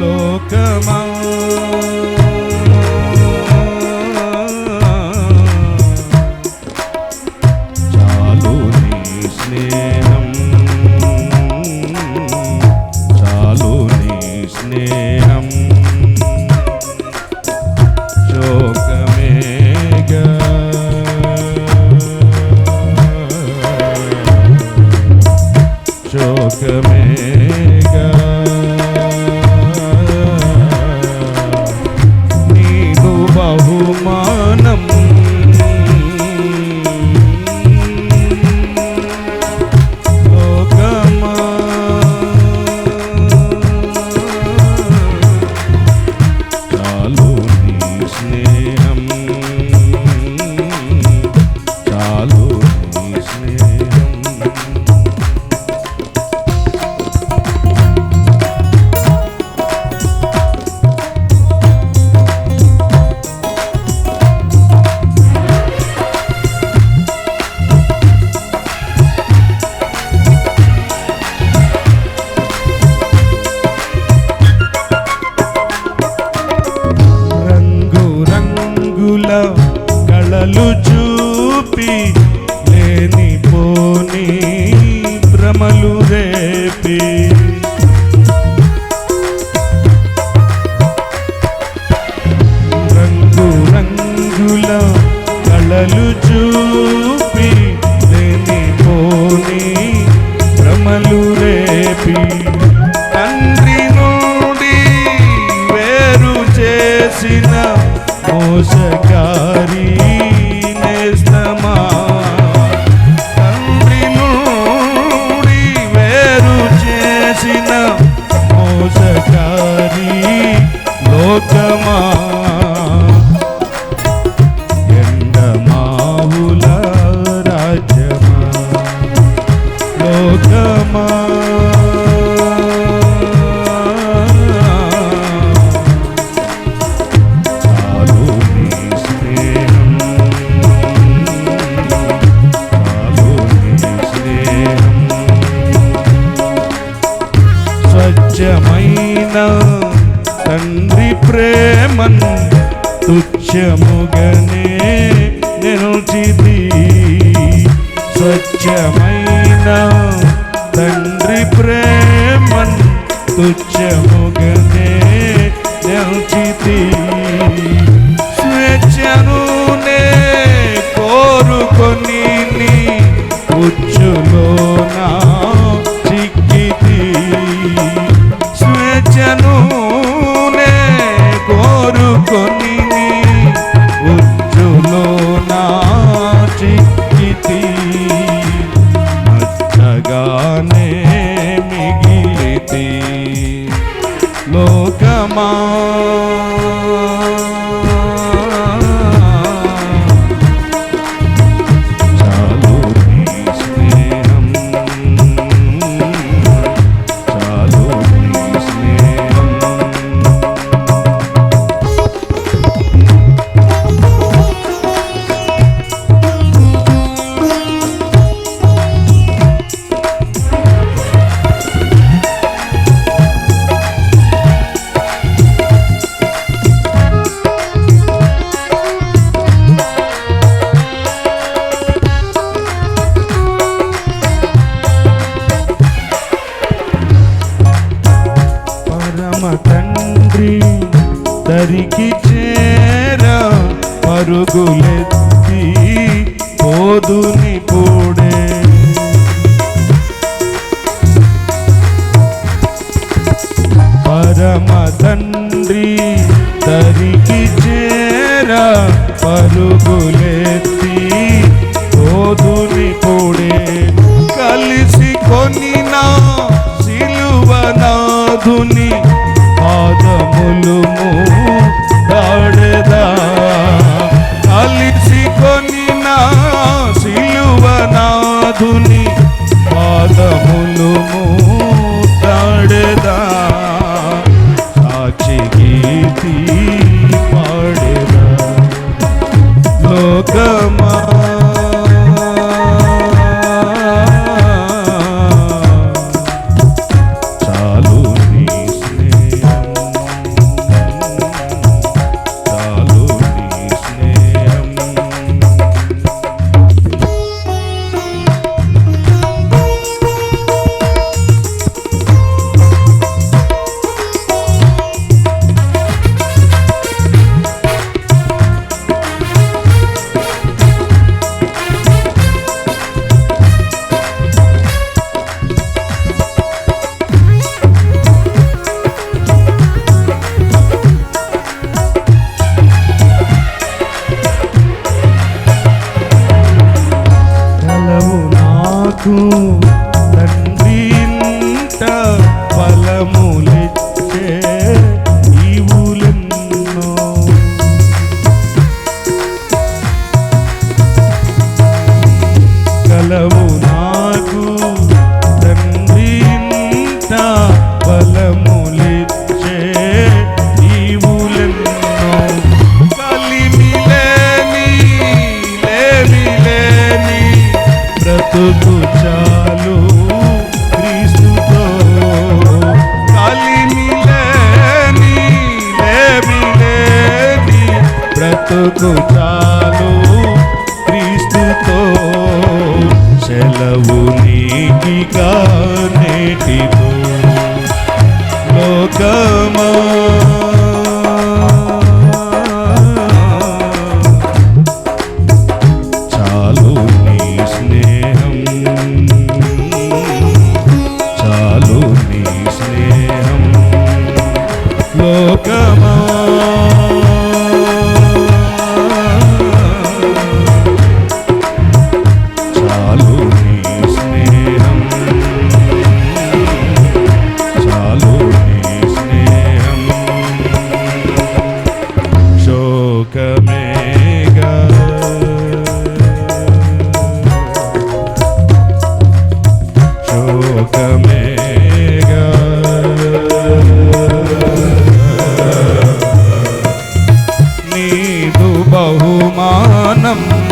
లోకమా? చాలు నీ స్నేహం. చాలు నీ స్నేహం. మోసకారి నేస్తమా? తండ్రి నుండి వేరు చేసిన మోసకారి లోకమా? ప్రేమన్ తుచ్చముగనే నిల్చిది స్వచ్ఛమైన తండ్రి ప్రేమన్ తుచ్చముగనే నీకి చేర పరుగులెత్తి పోదుని పూడే. పరమ తండ్రి తరికి చేర పరుగులెత్తి పోదుని పూడే. కలిసి కొని నా సిలువనాధుని పాదములు tocou tal बहुमानम्